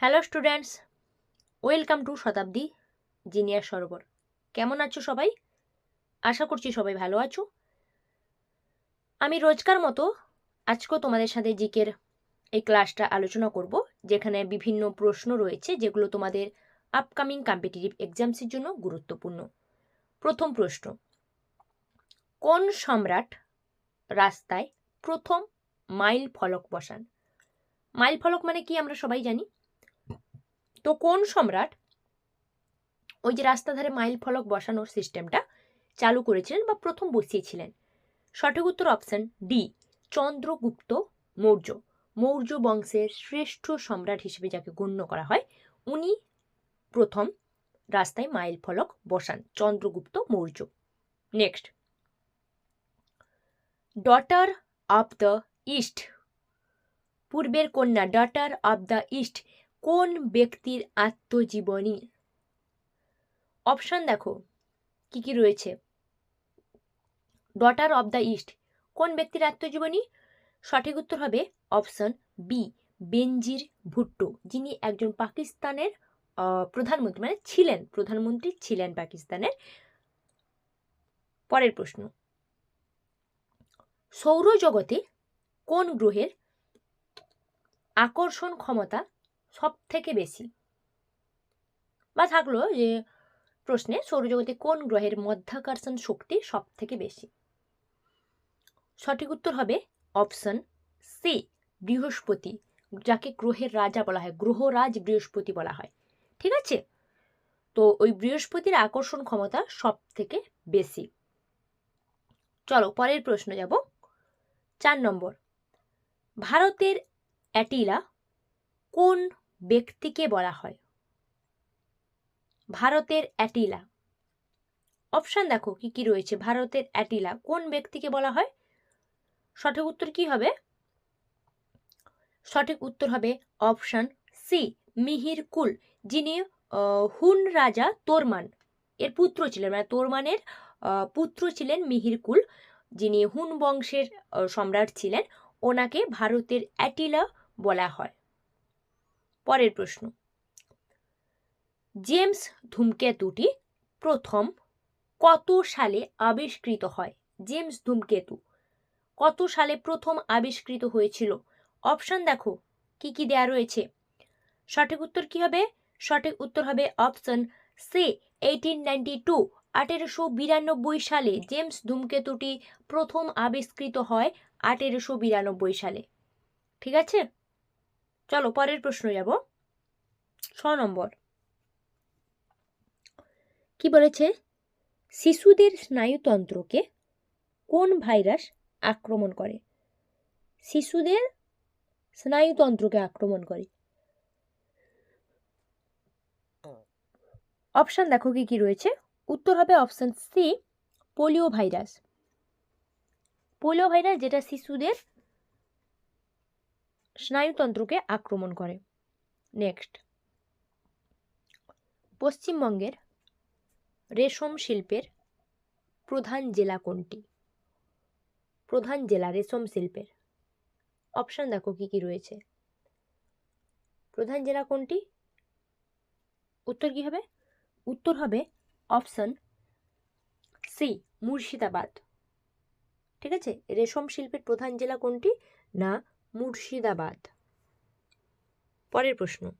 Hello students welcome to Shatabdi junior সরোবর কেমন আছো সবাই? আশা করছি সবাই ভালো আছো। আমি রোজকার মতো আজকেও তোমাদের সাথে জিকের এই ক্লাসটা আলোচনা করব, যেখানে বিভিন্ন প্রশ্ন রয়েছে যেগুলো তোমাদের আপকামিং কম্পিটিটিভ এক্সামসের জন্য গুরুত্বপূর্ণ। প্রথম প্রশ্ন, কোন সম্রাট রাস্তায় প্রথম মাইল ফলক বসান? মাইল ফলক মানে কি আমরা সবাই জানি? তো কোন সম্রাট ওই যে রাস্তা ধারে মাইল ফলক বসানোর সিস্টেমটা চালু করেছিলেন বা প্রথম বসিয়েছিলেন? সঠিক উত্তর অপশন ডি চন্দ্রগুপ্ত মৌর্য। মৌর্য বংশের শ্রেষ্ঠ সম্রাট হিসেবে যাকে গণ্য করা হয়, উনি প্রথম রাস্তায় মাইল ফলক বসান, Chandragupta Maurya. Next daughter of the east পূর্বের কন্যা ডটার অফ দ্য ইস্ট কোন ব্যক্তির আত্মজীবনী? অপশন দেখো, কি কি রয়েছে? ডটার অব দ্য ইস্ট কোন ব্যক্তির আত্মজীবনী? সঠিক উত্তর হবে অপশন বি বেনজির ভুট্টো, যিনি একজন পাকিস্তানের প্রধানমন্ত্রী মানে ছিলেন, প্রধানমন্ত্রী ছিলেন পাকিস্তানের। পরের প্রশ্ন, সৌরজগতে কোন গ্রহের আকর্ষণ ক্ষমতা সব থেকে বেশি? বা থাকল যে প্রশ্নে সৌরজগতে কোন গ্রহের মধ্যাকর্ষণ শক্তি সব থেকে বেশি? সঠিক উত্তর হবে অপশন সি, বৃহস্পতি, যাকে গ্রহের রাজা বলা হয়। গ্রহরাজ বৃহস্পতি বলা হয়। ঠিক আছে? তো ওই বৃহস্পতির আকর্ষণ ক্ষমতা সব থেকে বেশি। চলো পরের প্রশ্ন যাব। চার নম্বর। ভারতের অ্যাটিলা কোন ব্যক্তিকে বলা হয়। ভারতের অ্যাটিলা। অপশান দেখো কি কি রয়েছে? ভারতের অ্যাটিলা। কোন ব্যক্তিকে বলা হয়? সঠিক উত্তর কি হবে? সঠিক উত্তর হবে অপশান সি মিহির কুল, যিনি হুন রাজা তোরমান। এর পুত্র ছিলেন মানে তোরমানের পুত্র ছিলেন মিহির কুল, যিনি হুন বংশের সম্রাট ছিলেন। ওনাকে ভারতের অ্যাটিলা বলা হয়। পরের প্রশ্ন। জেমস ধূমকেতুটি প্রথম কত সালে আবিষ্কৃত হয়? জেমস ধূমকেতু, কত সালে প্রথম আবিষ্কৃত হয়েছিল? অপশন দেখো, কি কি দেয়া রয়েছে? সঠিক উত্তর কি হবে? সঠিক উত্তর হবে option C eighteen ninety two আঠেরোশো বিরানব্বই সালে জেমস ধূমকেতুটি প্রথম আবিষ্কৃত হয় আঠেরোশো বিরানব্বই সালে। ঠিক আছে? চলো পরের প্রশ্ন যাব। ছ নম্বর। কি বলেছে? শিশুদের স্নায়ুতন্ত্রকে কোন ভাইরাস আক্রমণ করে? শিশুদের স্নায়ুতন্ত্রকে আক্রমণ করে। অপশান দেখো কি কি রয়েছে। উত্তর হবে option C, polio virus. Polio virus যেটা শিশুদের স্নায়ুতন্ত্রকে আক্রমণ করে। নেক্সট। পশ্চিমবঙ্গের রেশম শিল্পের প্রধান জেলা কোনটি? প্রধান জেলা রেশম শিল্পের। অপশান দেখো কি কি রয়েছে। প্রধান জেলা কোনটি? উত্তর কি হবে? উত্তর হবে অপশান সি, মুর্শিদাবাদ। ঠিক আছে? রেশম শিল্পের প্রধান জেলা কোনটি? না মুর্শিদাবাদ। পরের প্রশ্ন।